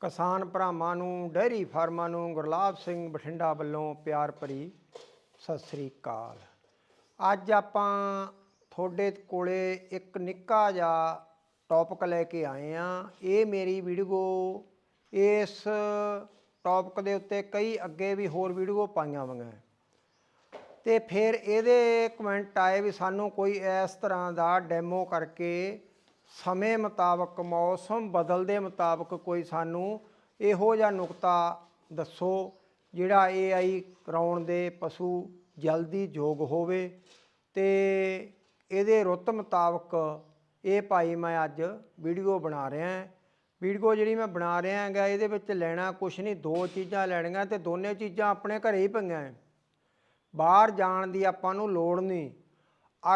ਕਿਸਾਨ ਭਰਾਵਾਂ ਨੂੰ ਡੈਰੀ ਫਾਰਮਾਂ ਨੂੰ ਗੁਰਲਾਬ ਸਿੰਘ ਬਠਿੰਡਾ ਵੱਲੋਂ ਪਿਆਰ ਭਰੀ ਸਤਿ ਸ੍ਰੀ ਅਕਾਲ। ਅੱਜ ਆਪਾਂ ਤੁਹਾਡੇ ਕੋਲੇ ਇੱਕ ਨਿੱਕਾ ਜਿਹਾ ਟੌਪਿਕ ਲੈ ਕੇ ਆਏ ਆ ਇਹ ਮੇਰੀ ਵੀਡੀਓ, ਇਸ ਟੌਪਿਕ ਦੇ ਉੱਤੇ ਕਈ ਅੱਗੇ ਵੀ ਹੋਰ ਵੀਡੀਓ ਪਾਈਆਂ ਹੋਈਆਂ। ਤੇ ਫਿਰ ਇਹਦੇ ਕਮੈਂਟ ਆਏ ਵੀ ਸਾਨੂੰ ਕੋਈ ਇਸ ਤਰ੍ਹਾਂ ਦਾ ਡੈਮੋ ਕਰਕੇ ਸਮੇਂ ਮੁਤਾਬਕ, ਮੌਸਮ ਬਦਲਦੇ ਮੁਤਾਬਕ ਕੋਈ ਸਾਨੂੰ ਇਹੋ ਜਿਹਾ ਨੁਕਤਾ ਦੱਸੋ, ਜਿਹੜਾ AI ਕਰਾਉਣ ਦੇ ਪਸ਼ੂ ਜਲਦੀ ਯੋਗ ਹੋਵੇ। ਤੇ ਇਹਦੇ ਰੁੱਤ ਮੁਤਾਬਕ ਇਹ ਭਾਈ ਮੈਂ ਅੱਜ ਵੀਡੀਓ ਬਣਾ ਰਿਹਾ ਹਾਂ। ਵੀਡੀਓ ਜਿਹੜੀ ਮੈਂ ਬਣਾ ਰਿਹਾ ਹੈਗਾ, ਇਹਦੇ ਵਿੱਚ ਲੈਣਾ ਕੁਛ ਨਹੀਂ, ਦੋ ਚੀਜ਼ਾਂ ਲੈਣੀਆਂ ਤੇ ਦੋਨੇ ਚੀਜ਼ਾਂ ਆਪਣੇ ਘਰੇ ਹੀ ਪਈਆਂ ਹੈ। ਬਾਹਰ ਜਾਣ ਦੀ ਆਪਾਂ ਨੂੰ ਲੋੜ ਨਹੀਂ।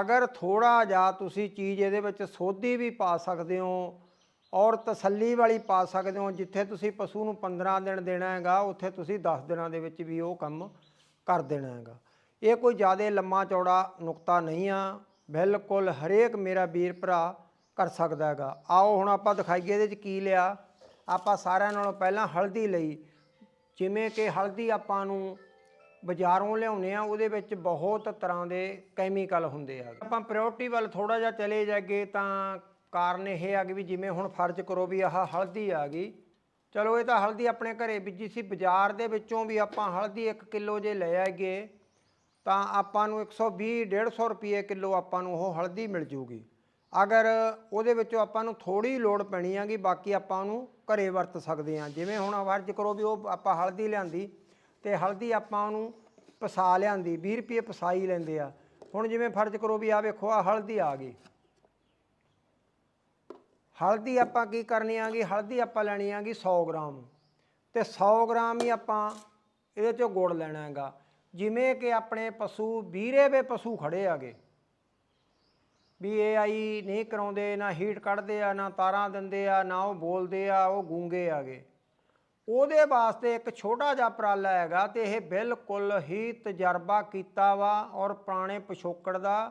ਅਗਰ ਥੋੜਾ ਜਿਹਾ ਤੁਸੀਂ ਚੀਜ਼ ਇਹਦੇ ਵਿੱਚ ਸੋਧੀ ਵੀ ਪਾ ਸਕਦੇ ਹੋ, ਔਰ ਤਸੱਲੀ ਵਾਲੀ ਪਾ ਸਕਦੇ ਹੋ, ਜਿੱਥੇ ਤੁਸੀਂ ਪਸ਼ੂ ਨੂੰ 15 ਦਿਨ ਦੇਣਾ ਹੈਗਾ, ਉੱਥੇ ਤੁਸੀਂ 10 ਦਿਨਾਂ ਦੇ ਵਿੱਚ ਵੀ ਉਹ ਕੰਮ ਕਰ ਦੇਣਾ ਹੈਗਾ। ਇਹ ਕੋਈ ਜ਼ਿਆਦਾ ਲੰਮਾ ਚੌੜਾ ਨੁਕਤਾ ਨਹੀਂ ਆ, ਬਿਲਕੁਲ ਹਰੇਕ ਮੇਰਾ ਵੀਰ ਭਰਾ ਕਰ ਸਕਦਾ ਹੈਗਾ। ਆਓ ਹੁਣ ਆਪਾਂ ਦਿਖਾਈਏ ਇਹਦੇ 'ਚ ਕੀ ਲਿਆ। ਆਪਾਂ ਸਾਰਿਆਂ ਨਾਲੋਂ ਪਹਿਲਾਂ ਹਲਦੀ ਲਈ। ਜਿਵੇਂ ਕਿ ਹਲਦੀ ਆਪਾਂ ਨੂੰ ਬਾਜ਼ਾਰੋਂ ਲਿਆਉਨੇ ਆ ਉਹਦੇ ਵਿੱਚ ਬਹੁਤ ਤਰ੍ਹਾਂ ਦੇ ਕੈਮੀਕਲ ਹੁੰਦੇ ਆ। ਆਪਾਂ ਪ੍ਰਾਇੋਰਟੀ ਵੱਲ ਥੋੜਾ ਜਿਹਾ ਚਲੇ ਜਾਗੇ ਤਾਂ ਕਾਰਨ ਇਹ ਆ ਕਿ ਵੀ ਜਿਵੇਂ ਹੁਣ ਫਰਜ਼ ਕਰੋ ਵੀ ਆਹ ਹਲਦੀ ਆ ਗਈ। ਚਲੋ ਇਹ ਤਾਂ ਹਲਦੀ ਆਪਣੇ ਘਰੇ ਬੀਜੀ ਸੀ, ਬਾਜ਼ਾਰ ਦੇ ਵਿੱਚੋਂ ਵੀ ਆਪਾਂ ਹਲਦੀ 1 ਕਿਲੋ ਜੇ ਲੈ ਆਈਏ, ਤਾਂ ਆਪਾਂ ਨੂੰ 120 150 ਰੁਪਏ ਕਿਲੋ ਆਪਾਂ ਨੂੰ ਉਹ ਹਲਦੀ ਮਿਲ ਜੂਗੀ। ਅਗਰ ਉਹਦੇ ਵਿੱਚੋਂ ਆਪਾਂ ਨੂੰ ਥੋੜੀ ਲੋੜ ਪੈਣੀ ਆਗੀ ਬਾਕੀ ਆਪਾਂ ਉਹਨੂੰ ਘਰੇ ਵਰਤ ਸਕਦੇ ਹਾਂ। ਜਿਵੇਂ ਹੁਣ ਫਰਜ਼ ਕਰੋ ਵੀ ਉਹ ਆਪਾਂ ਹਲਦੀ ਲਿਆਂਦੀ ਤੇ ਹਲਦੀ ਆਪਾਂ ਉਹਨੂੰ ਪਸਾ ਲਿਆਂਦੀ 20 ਰੁਪਏ ਪਸਾਈ ਲੈਂਦੇ ਆ। ਹੁਣ ਜਿਵੇਂ ਫਰਜ਼ ਕਰੋ ਵੀ ਆ ਵੇਖੋ ਆ ਹਲਦੀ ਆ ਗਈ। ਹਲਦੀ ਆਪਾਂ ਕੀ ਕਰਨੀ ਆਗੀ? ਹਲਦੀ ਆਪਾਂ ਲੈਣੀ ਆਗੀ 100 ਗ੍ਰਾਮ। ਤੇ 100 ਗ੍ਰਾਮ ਹੀ ਆਪਾਂ ਇਹਦੇ ਚੋਂ ਗੁੜ ਲੈਣਾ ਹੈਗਾ। ਜਿਵੇਂ ਕਿ ਆਪਣੇ ਪਸ਼ੂ, ਵੀਰੇ ਵੇ ਪਸ਼ੂ ਖੜੇ ਆਗੇ। ਵੀ ਇਹ ਆਈ ਨਹੀਂ ਕਰਾਉਂਦੇ, ਨਾ ਹੀਟ ਕੱਢਦੇ ਆ, ਨਾ ਤਾਰਾਂ ਦਿੰਦੇ ਆ, ਨਾ ਉਹ ਬੋਲਦੇ ਆ, ਉਹ ਗੂੰਗੇ ਆਗੇ। ਉਹਦੇ ਵਾਸਤੇ ਇੱਕ ਛੋਟਾ ਜਿਹਾ ਉਪਰਾਲਾ ਹੈਗਾ ਤੇ ਇਹ ਬਿਲਕੁਲ ਹੀ ਤਜਰਬਾ ਕੀਤਾ ਵਾ ਔਰ ਪੁਰਾਣੇ ਪਿਛੋਕੜ ਦਾ।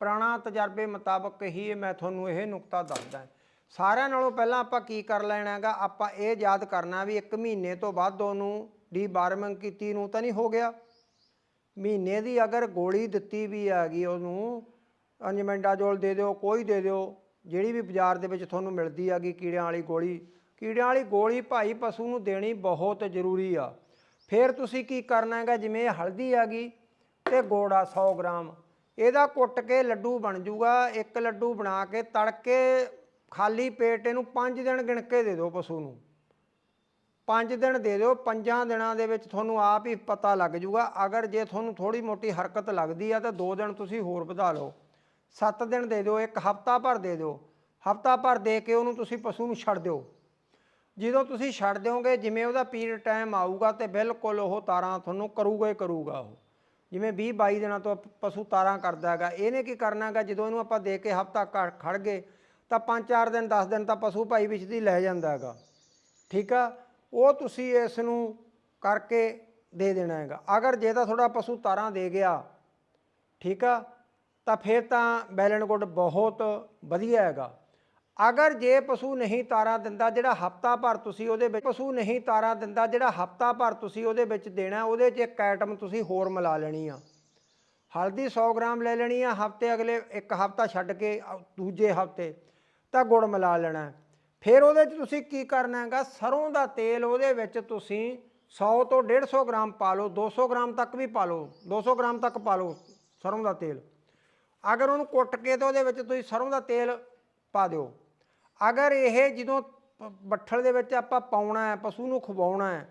ਪੁਰਾਣਾ ਤਜਰਬੇ ਮੁਤਾਬਕ ਹੀ ਮੈਂ ਤੁਹਾਨੂੰ ਇਹ ਨੁਕਤਾ ਦੱਸਦਾ। ਸਾਰਿਆਂ ਨਾਲੋਂ ਪਹਿਲਾਂ ਆਪਾਂ ਕੀ ਕਰ ਲੈਣਾ ਹੈਗਾ, ਆਪਾਂ ਇਹ ਯਾਦ ਕਰਨਾ ਵੀ ਇੱਕ ਮਹੀਨੇ ਤੋਂ ਵੱਧ ਉਹਨੂੰ ਡੀਬਾਰਮਿੰਗ ਕੀਤੀ ਨੂੰ ਤਾਂ ਨਹੀਂ ਹੋ ਗਿਆ। ਮਹੀਨੇ ਦੀ ਅਗਰ ਗੋਲੀ ਦਿੱਤੀ ਵੀ ਹੈਗੀ ਉਹਨੂੰ ਅੰਜਮੈਂਡਾਜੋਲ ਦੇ ਦਿਓ, ਕੋਈ ਦੇ ਦਿਓ, ਜਿਹੜੀ ਵੀ ਬਾਜ਼ਾਰ ਦੇ ਵਿੱਚ ਤੁਹਾਨੂੰ ਮਿਲਦੀ ਹੈਗੀ ਕੀੜਿਆਂ ਵਾਲੀ ਗੋਲੀ ਕੀੜਿਆਂ ਵਾਲੀ ਗੋਲੀ ਭਾਈ ਪਸ਼ੂ ਨੂੰ ਦੇਣੀ ਬਹੁਤ ਜ਼ਰੂਰੀ ਆ। ਫਿਰ ਤੁਸੀਂ ਕੀ ਕਰਨਾ ਹੈਗਾ? ਜਿਵੇਂ ਇਹ ਹਲਦੀ ਹੈਗੀ ਤੇ ਗੋੜਾ 100 ਗ੍ਰਾਮ। ਇਹਦਾ ਕੁੱਟ ਕੇ ਲੱਡੂ ਬਣ ਜੂਗਾ। ਇੱਕ ਲੱਡੂ ਬਣਾ ਕੇ ਤੜਕੇ ਖਾਲੀ ਪੇਟ ਇਹਨੂੰ 5 ਦਿਨ ਗਿਣ ਕੇ ਦੇ ਦਿਓ ਪਸ਼ੂ ਨੂੰ। ਪੰਜ ਦਿਨ ਦੇ ਦਿਓ, ਪੰਜਾਂ ਦਿਨਾਂ ਦੇ ਵਿੱਚ ਤੁਹਾਨੂੰ ਆਪ ਹੀ ਪਤਾ ਲੱਗ ਜੂਗਾ। ਅਗਰ ਜੇ ਤੁਹਾਨੂੰ ਥੋੜੀ ਮੋਟੀ ਹਰਕਤ ਲੱਗਦੀ ਆ, ਤਾਂ ਦੋ ਦਿਨ ਤੁਸੀਂ ਹੋਰ ਵਧਾ ਲਓ। ਸੱਤ ਦਿਨ ਦੇ ਦਿਓ, ਇੱਕ ਹਫਤਾ ਭਰ ਦੇ ਦਿਓ। ਹਫਤਾ ਭਰ ਦੇ ਕੇ ਉਹਨੂੰ ਤੁਸੀਂ ਪਸ਼ੂ ਨੂੰ ਛੱਡ ਦਿਓ। ਜਦੋਂ ਤੁਸੀਂ ਛੱਡ ਦਿਓਗੇ, ਜਿਵੇਂ ਉਹਦਾ ਪੀਰੀਅਡ ਟਾਈਮ ਆਊਗਾ ਤੇ ਬਿਲਕੁਲ ਉਹ ਤਾਰਾਂ ਤੁਹਾਨੂੰ ਕਰੂਗਾ ਹੀ ਕਰੂਗਾ ਉਹ। ਜਿਵੇਂ 20 22 ਦਿਨਾਂ ਤੋਂ ਪਸ਼ੂ ਤਾਰਾਂ ਕਰਦਾ ਹੈਗਾ, ਇਹਨੇ ਕੀ ਕਰਨਾ ਹੈਗਾ, ਜਦੋਂ ਇਹਨੂੰ ਆਪਾਂ ਦੇ ਕੇ ਹਫਤਾ ਖੜ ਗਏ, ਤਾਂ 5-4 ਦਿਨ 10 ਦਿਨ ਤਾਂ ਪਸ਼ੂ ਭਾਈ ਵਿੱਚ ਦੀ ਲੈ ਜਾਂਦਾ ਹੈਗਾ। ਠੀਕ ਆ? ਉਹ ਤੁਸੀਂ ਇਸ ਨੂੰ ਕਰਕੇ ਦੇ ਦੇਣਾ ਹੈਗਾ। ਅਗਰ ਜੇ ਤਾਂ ਤੁਹਾਡਾ ਪਸ਼ੂ ਤਾਰਾਂ ਦੇ ਗਿਆ, ਠੀਕ ਆ? ਤਾਂ ਫਿਰ ਤਾਂ ਬੈਲਨ ਗੁੱਡ ਬਹੁਤ ਵਧੀਆ ਹੈਗਾ। ਅਗਰ ਜੇ ਪਸ਼ੂ ਨਹੀਂ ਤਾਰਾ ਦਿੰਦਾ, ਜਿਹੜਾ ਹਫਤਾ ਭਰ ਤੁਸੀਂ ਉਹਦੇ ਵਿੱਚ, ਪਸ਼ੂ ਨਹੀਂ ਤਾਰਾ ਦਿੰਦਾ, ਜਿਹੜਾ ਹਫਤਾ ਭਰ ਤੁਸੀਂ ਉਹਦੇ ਵਿੱਚ ਦੇਣਾ, ਉਹਦੇ 'ਚ ਇੱਕ ਆਈਟਮ ਤੁਸੀਂ ਹੋਰ ਮਿਲਾ ਲੈਣੀ ਆ। ਹਲਦੀ 100 ਗ੍ਰਾਮ ਲੈ ਲੈਣੀ ਆ, ਹਫ਼ਤੇ ਅਗਲੇ ਇੱਕ ਹਫਤਾ ਛੱਡ ਕੇ ਦੂਜੇ ਹਫ਼ਤੇ ਤਾਂ ਗੁੜ ਮਿਲਾ ਲੈਣਾ। ਫਿਰ ਉਹਦੇ 'ਚ ਤੁਸੀਂ ਕੀ ਕਰਨਾ ਹੈਗਾ? ਸਰੋਂ ਦਾ ਤੇਲ ਉਹਦੇ ਵਿੱਚ ਤੁਸੀਂ 100 ਤੋਂ 150 ਗ੍ਰਾਮ ਪਾ ਲਓ 200 ਗ੍ਰਾਮ ਤੱਕ ਵੀ ਪਾ ਲਓ 200 ਗ੍ਰਾਮ ਤੱਕ ਪਾ ਲਓ ਸਰੋਂ ਦਾ ਤੇਲ। ਅਗਰ ਉਹਨੂੰ ਕੁੱਟ ਕੇ ਤੇ ਉਹਦੇ ਵਿੱਚ ਤੁਸੀਂ ਸਰੋਂ ਦਾ ਤੇਲ ਪਾ ਦਿਓ ਅਗਰ ਇਹ ਜਦੋਂ ਬੱਠਲ ਦੇ ਵਿੱਚ ਆਪਾਂ ਪਾਉਣਾ ਹੈ, ਪਸ਼ੂ ਨੂੰ ਖਵਾਉਣਾ ਹੈ,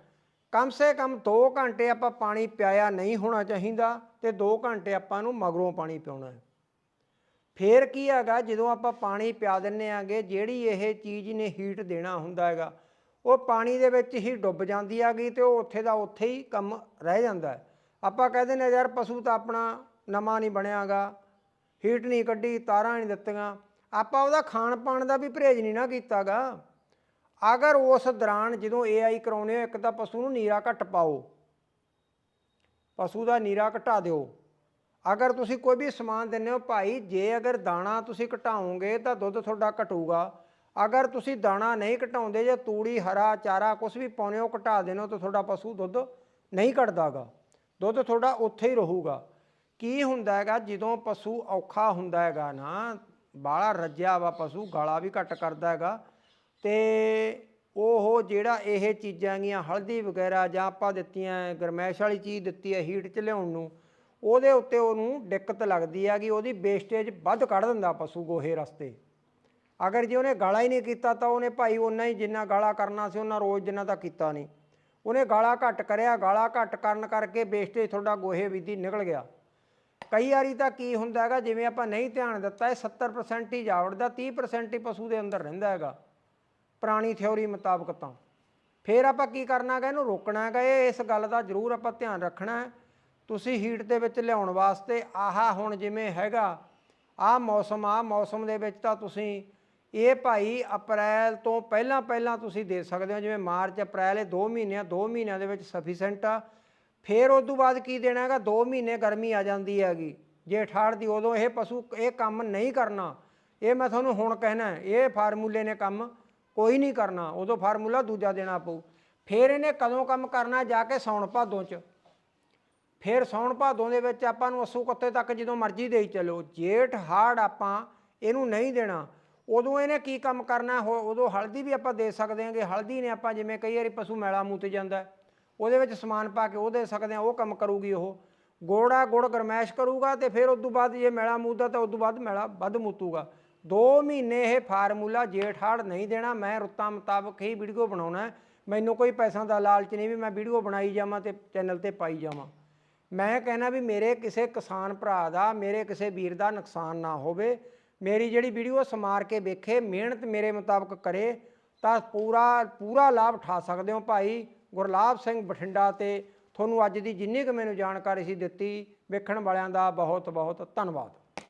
ਕਮ ਸੇ ਕਮ 2 ਘੰਟੇ ਆਪਾਂ ਪਾਣੀ ਪਿਆਇਆ ਨਹੀਂ ਹੋਣਾ ਚਾਹੀਦਾ ਤੇ 2 ਘੰਟੇ ਆਪਾਂ ਨੂੰ ਮਗਰੋਂ ਪਾਣੀ ਪਿਆਉਣਾ ਹੈ। ਫੇਰ ਕੀ ਹੈਗਾ, ਜਦੋਂ ਆਪਾਂ ਪਾਣੀ ਪਿਆ ਦਿੰਨੇ ਆਗੇ, ਜਿਹੜੀ ਇਹ ਚੀਜ਼ ਨੇ ਹੀਟ ਦੇਣਾ ਹੁੰਦਾ ਹੈਗਾ, ਉਹ ਪਾਣੀ ਦੇ ਵਿੱਚ ਹੀ ਡੁੱਬ ਜਾਂਦੀ ਹੈਗੀ ਤੇ ਉਹ ਉੱਥੇ ਦਾ ਉੱਥੇ ਹੀ ਕੰਮ ਰਹਿ ਜਾਂਦਾ ਹੈ। ਆਪਾਂ ਕਹਿੰਦੇ ਨੇ ਯਾਰ ਪਸ਼ੂ ਤਾਂ ਆਪਣਾ ਨਵਾਂ ਨਹੀਂ ਬਣਿਆਗਾ ਹੀਟ ਨਹੀਂ ਕੱਢੀ, ਤਾਰਾਂ ਨਹੀਂ ਦਿੱਤੀਆਂ ਆਪਾਂ ਉਹਦਾ ਖਾਣ ਪਾਣ ਦਾ ਵੀ ਪਰਹੇਜ਼ ਨਹੀਂ ਨਾ ਕੀਤਾਗਾ। ਅਗਰ ਉਸ ਦੌਰਾਨ ਜਦੋਂ ਏਆਈ ਕਰਾਉਨੇ ਹੋ, ਇੱਕ ਤਾਂ ਪਸ਼ੂ ਨੂੰ ਨੀਰਾ ਘੱਟ ਪਾਓ। ਪਸ਼ੂ ਦਾ ਨੀਰਾ ਘਟਾ ਦਿਓ। ਅਗਰ ਤੁਸੀਂ ਕੋਈ ਵੀ ਸਮਾਨ ਦਿੰਦੇ ਹੋ, ਭਾਈ, ਜੇ ਅਗਰ ਦਾਣਾ ਤੁਸੀਂ ਘਟਾਓਗੇ ਤਾਂ ਦੁੱਧ ਤੁਹਾਡਾ ਘਟੂਗਾ। ਅਗਰ ਤੁਸੀਂ ਦਾਣਾ ਨਹੀਂ ਘਟਾਉਂਦੇ, ਜਾਂ ਤੂੜੀ, ਹਰਾ, ਚਾਰਾ ਕੁਝ ਵੀ ਪਾਉਨੇ ਹੋ, ਘਟਾ ਦੇਣੋ ਤਾਂ ਤੁਹਾਡਾ ਪਸ਼ੂ ਦੁੱਧ ਨਹੀਂ ਘਟਦਾਗਾ। ਦੁੱਧ ਤੁਹਾਡਾ ਉੱਥੇ ਹੀ ਰਹੂਗਾ। ਕੀ ਹੁੰਦਾ ਹੈਗਾ, ਜਦੋਂ ਪਸ਼ੂ ਔਖਾ ਹੁੰਦਾ ਹੈਗਾ ਨਾ ਬਾਹਲਾ ਰੱਜਿਆ ਵਾ ਪਸ਼ੂ, ਗਾਲਾ ਵੀ ਘੱਟ ਕਰਦਾ ਹੈਗਾ। ਤੇ ਉਹ ਜਿਹੜਾ ਇਹ ਚੀਜ਼ਾਂ ਗੀਆਂ, ਹਲਦੀ ਵਗੈਰਾ ਜਾਂ ਆਪਾਂ ਦਿੱਤੀਆਂ, ਗਰਮੈਸ਼ ਵਾਲੀ ਚੀਜ਼ ਦਿੱਤੀ ਹੈ ਹੀਟ 'ਚ ਲਿਆਉਣ ਨੂੰ, ਉਹਦੇ ਉੱਤੇ ਉਹਨੂੰ ਦਿੱਕਤ ਲੱਗਦੀ ਹੈਗੀ ਉਹਦੀ ਵੇਸਟੇਜ ਵੱਧ ਕੱਢ ਦਿੰਦਾ ਪਸ਼ੂ ਗੋਹੇ ਰਸਤੇ। ਅਗਰ ਜੇ ਉਹਨੇ ਗਾਲਾ ਹੀ ਨਹੀਂ ਕੀਤਾ ਤਾਂ ਉਹਨੇ ਭਾਈ ਉਹਨਾਂ ਹੀ ਜਿੰਨਾ ਗਾਲਾ ਕਰਨਾ ਸੀ, ਉਹਨਾਂ ਰੋਜ਼ ਜਿੰਨਾ ਤਾਂ ਕੀਤਾ ਨਹੀਂ। ਉਹਨੇ ਗਾਲਾ ਘੱਟ ਕਰਿਆ, ਗਾਲਾ ਘੱਟ ਕਰਨ ਕਰਕੇ ਵੇਸਟੇਜ ਤੁਹਾਡਾ ਗੋਹੇ ਵਿਧੀ ਨਿਕਲ ਗਿਆ। ਕਈ ਵਾਰੀ ਤਾਂ ਕੀ ਹੁੰਦਾ ਹੈਗਾ, ਜਿਵੇਂ ਆਪਾਂ ਨਹੀਂ ਧਿਆਨ ਦਿੱਤਾ, ਇਹ 70% ਹੀ ਜਾਵੜਦਾ 30% ਹੀ ਪਸ਼ੂ ਦੇ ਅੰਦਰ ਰਹਿੰਦਾ ਹੈਗਾ, ਪੁਰਾਣੀ ਥਿਉਰੀ ਮੁਤਾਬਕ ਤਾਂ। ਫਿਰ ਆਪਾਂ ਕੀ ਕਰਨਾ ਹੈਗਾ, ਇਹਨੂੰ ਰੋਕਣਾ ਹੈਗਾ, ਇਹ ਇਸ ਗੱਲ ਦਾ ਜ਼ਰੂਰ ਆਪਾਂ ਧਿਆਨ ਰੱਖਣਾ ਹੈ। ਤੁਸੀਂ ਹੀਟ ਦੇ ਵਿੱਚ ਲਿਆਉਣ ਵਾਸਤੇ ਆਹਾ ਹੁਣ ਜਿਵੇਂ ਹੈਗਾ, ਆਹ ਮੌਸਮ ਆ ਮੌਸਮ ਦੇ ਵਿੱਚ ਤਾਂ ਤੁਸੀਂ ਇਹ ਭਾਈ ਅਪ੍ਰੈਲ ਤੋਂ ਪਹਿਲਾਂ ਪਹਿਲਾਂ ਤੁਸੀਂ ਦੇ ਸਕਦੇ ਹੋ, ਜਿਵੇਂ ਮਾਰਚ, ਅਪ੍ਰੈਲ, ਇਹ 2 ਮਹੀਨਿਆਂ ਆ 2 ਮਹੀਨਿਆਂ ਦੇ ਵਿੱਚ ਸਫੀਸ਼ੈਂਟ ਆ। ਫਿਰ ਉਸ ਤੋਂ ਬਾਅਦ ਕੀ ਦੇਣਾ ਹੈਗਾ? 2 ਮਹੀਨੇ ਗਰਮੀ ਆ ਜਾਂਦੀ ਹੈਗੀ। ਜੇਠ ਹਾੜ ਦੀ ਉਦੋਂ ਇਹ ਪਸ਼ੂ ਇਹ ਕੰਮ ਨਹੀਂ ਕਰਨਾ, ਇਹ ਮੈਂ ਤੁਹਾਨੂੰ ਹੁਣ ਕਹਿਣਾ ਇਹ ਫਾਰਮੂਲੇ ਨੇ ਕੰਮ ਕੋਈ ਨਹੀਂ ਕਰਨਾ, ਉਦੋਂ ਫਾਰਮੂਲਾ ਦੂਜਾ ਦੇਣਾ ਪਊ। ਫਿਰ ਇਹਨੇ ਕਦੋਂ ਕੰਮ ਕਰਨਾ ਜਾ ਕੇ ਸੌਣ ਭਾਦੋਂ ਚ। ਫਿਰ ਸੌਣ ਭਾਦੋਂ ਦੇ ਵਿੱਚ ਆਪਾਂ ਨੂੰ ਅਸੂ ਕੁੱਤੇ ਤੱਕ ਜਦੋਂ ਮਰਜ਼ੀ ਦੇਈ ਚੱਲੋ, ਜੇਠ ਹਾੜ ਆਪਾਂ ਇਹਨੂੰ ਨਹੀਂ ਦੇਣਾ। ਉਦੋਂ ਇਹਨੇ ਕੀ ਕੰਮ ਕਰਨਾ? ਹੋ- ਉਦੋਂ ਹਲਦੀ ਵੀ ਆਪਾਂ ਦੇ ਸਕਦੇ ਹਾਂਗੇ। ਹਲਦੀ ਨੇ ਆਪਾਂ ਜਿਵੇਂ ਕਈ ਵਾਰੀ ਪਸ਼ੂ ਮੈਲਾ ਮੂਤ ਜਾਂਦਾ ਉਹਦੇ ਵਿੱਚ ਸਮਾਨ ਪਾ ਕੇ ਉਹ ਦੇ ਸਕਦੇ ਹਾਂ, ਉਹ ਕੰਮ ਕਰੂਗੀ ਉਹ। ਗੋੜਾ ਗੁੜ ਗਰਮੈਸ਼ ਕਰੂਗਾ ਤੇ ਫਿਰ ਉਸ ਤੋਂ ਬਾਅਦ ਜੇ ਮੈਲਾ ਮੂਦਾ ਤਾਂ ਉਸ ਤੋਂ ਬਾਅਦ ਮੈਲਾ ਵੱਧ ਮੂਤੂਗਾ। 2 ਮਹੀਨੇ ਇਹ ਫਾਰਮੂਲਾ ਜੇਠ ਹਾੜ ਨਹੀਂ ਦੇਣਾ, ਮੈਂ ਰੁੱਤਾਂ ਮੁਤਾਬਕ ਹੀ ਵੀਡੀਓ ਬਣਾਉਣਾ ਮੈਨੂੰ ਕੋਈ ਪੈਸਾ ਦਾ ਲਾਲਚ ਨਹੀਂ ਵੀ ਮੈਂ ਵੀਡੀਓ ਬਣਾਈ ਜਾਵਾਂ ਤੇ ਚੈਨਲ ਤੇ ਪਾਈ ਜਾਵਾਂ। ਮੈਂ ਕਹਿਣਾ ਵੀ ਮੇਰੇ ਕਿਸੇ ਕਿਸਾਨ ਭਰਾ ਦਾ, ਮੇਰੇ ਕਿਸੇ ਵੀਰ ਦਾ ਨੁਕਸਾਨ ਨਾ ਹੋਵੇ। ਮੇਰੀ ਜਿਹੜੀ ਵੀਡੀਓ ਸਮਾਰ ਕੇ ਵੇਖੇ, ਮਿਹਨਤ ਮੇਰੇ ਮੁਤਾਬਕ ਕਰੇ, ਤਾਂ ਪੂਰਾ ਪੂਰਾ ਲਾਭ ਉਠਾ ਸਕਦੇ ਹੋ ਭਾਈ। ਗੁਰਲਾਬ ਸਿੰਘ ਬਠਿੰਡਾ ਤੇ ਤੁਹਾਨੂੰ ਅੱਜ ਦੀ ਜਿੰਨੀ ਕੁ ਮੈਨੂੰ ਜਾਣਕਾਰੀ ਸੀ ਦਿੱਤੀ, ਵੇਖਣ ਵਾਲਿਆਂ ਦਾ ਬਹੁਤ ਬਹੁਤ ਧੰਨਵਾਦ।